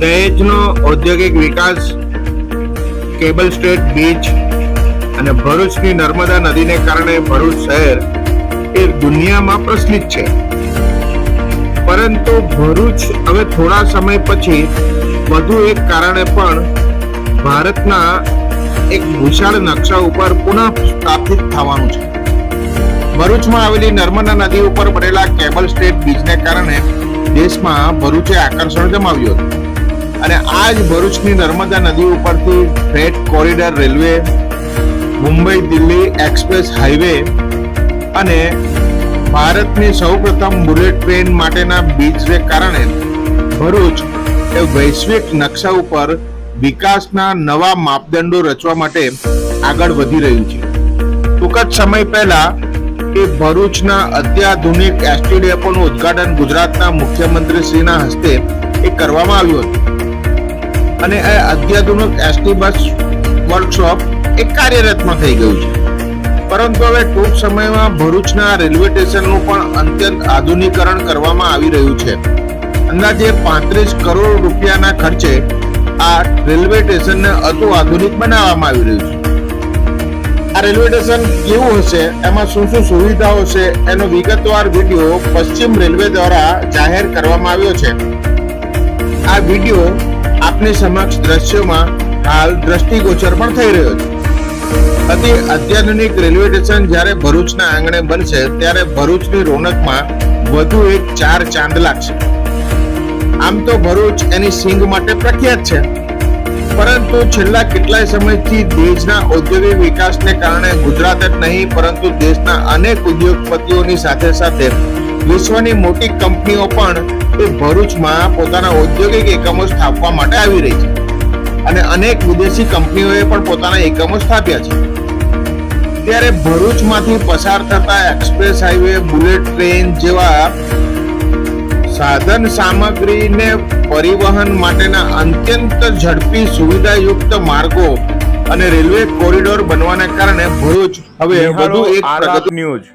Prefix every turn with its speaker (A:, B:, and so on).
A: દહેજનો ઔદ્યોગિક વિકાસ, cable state beach અને ભરૂચની નર્મદા નદીને કારણે ભરૂચ શહેર એ દુનિયામાં પ્રચલિત છે. પરંતુ ભરૂચ હવે થોડા સમય પછી વધુ એક કારણે પણ ભારતના એક વિશાળ નકશા ઉપર પુનઃ સ્થાપિત થવાનું છે. ભરૂચમાં આવેલી નર્મદા નદી ઉપર બનેલા કેબલ સ્ટેટ બીચને કારણે દેશમાં ભરૂચે આકર્ષણ જમાવ્યું હતું. અને આ જ ભરૂચની નર્મદા નદી ઉપરથી freight corridor railway, Mumbai Delhi express highway અને ભારતની સૌપ્રથમ બુલેટ ટ્રેન માટેના બીચને કારણે ભરૂચ એ વૈશ્વિક નકશા ઉપર વિકાસના નવા માપદંડો રચવા માટે આગળ વધી રહ્યું છે. ટૂંક જ સમય પહેલા એ ભરૂચના અત્યાધુનિક એસટી ડેપોનું ઉદ્ઘાટન ગુજરાતના મુખ્યમંત્રી શ્રીના હસ્તે એ કરવામાં આવ્યું હતું. અને એ અત્યાધુનિક એસટી બસ વર્કશોપ એ કાર્યરતમાં થઈ ગયું છે. પરંતુ હવે ટૂંક સમયમાં ભરૂચના રેલવે સ્ટેશનનું પણ અત્યંત આધુનિકરણ કરવામાં આવી રહ્યું છે. અંદાજે પાંત્રીસ કરોડ રૂપિયાના ખર્ચે આ રેલવે સ્ટેશનને અતુ આધુનિક બનાવવામાં આવી રહ્યું છે. આ રેલવે સ્ટેશન કેવું હશે? એમાં શું શું સુવિધાઓ છે? એનો વિગતવાર વીડિયો પશ્ચિમ રેલવે દ્વારા જાહેર કરવામાં આવ્યો છે. આ વીડિયો આપની સમક્ષ દ્રશ્યોમાં હાલ દ્રષ્ટિગોચર પણ થઈ રહ્યો છે. અતિ અત્યાધુનિક રેલવે સ્ટેશન જ્યારે ભરૂચના આંગણે બનશે, ત્યારે ભરૂચની રોનકમાં વધુ એક ચાર ચાંદ લાગશે. આમ તો ભરૂચ એની સિંગ માટે પ્રખ્યાત છે. પરંતુ છેલ્લા કેટલાય સમયથી દેશના ઔદ્યોગિક વિકાસને કારણે ગુજરાત જ નહીં, પરંતુ દેશના અનેક ઉદ્યોગપતિઓની સાથે સાથે વિશ્વની મોટી કંપનીઓ પણ એ ભરૂચમાં પોતાના ઔદ્યોગિક એકમો સ્થાપવા માટે આવી રહી છે. અને અનેક વિદેશી કંપનીઓએ પણ પોતાના એકમો સ્થાપ્યા છે. ત્યારે ભરૂચમાંથી પસાર થતા એક્સપ્રેસ હાઈવે બુલેટ ટ્રેન જેવા સાધન સામગ્રીને પરિવહન માટેના અત્યંત ઝડપી સુવિધાયુક્ત માર્ગો અને રેલવે કોરિડોર બનવાને કારણે ભરૂચ હવે વધુ એક
B: ન્યૂઝ.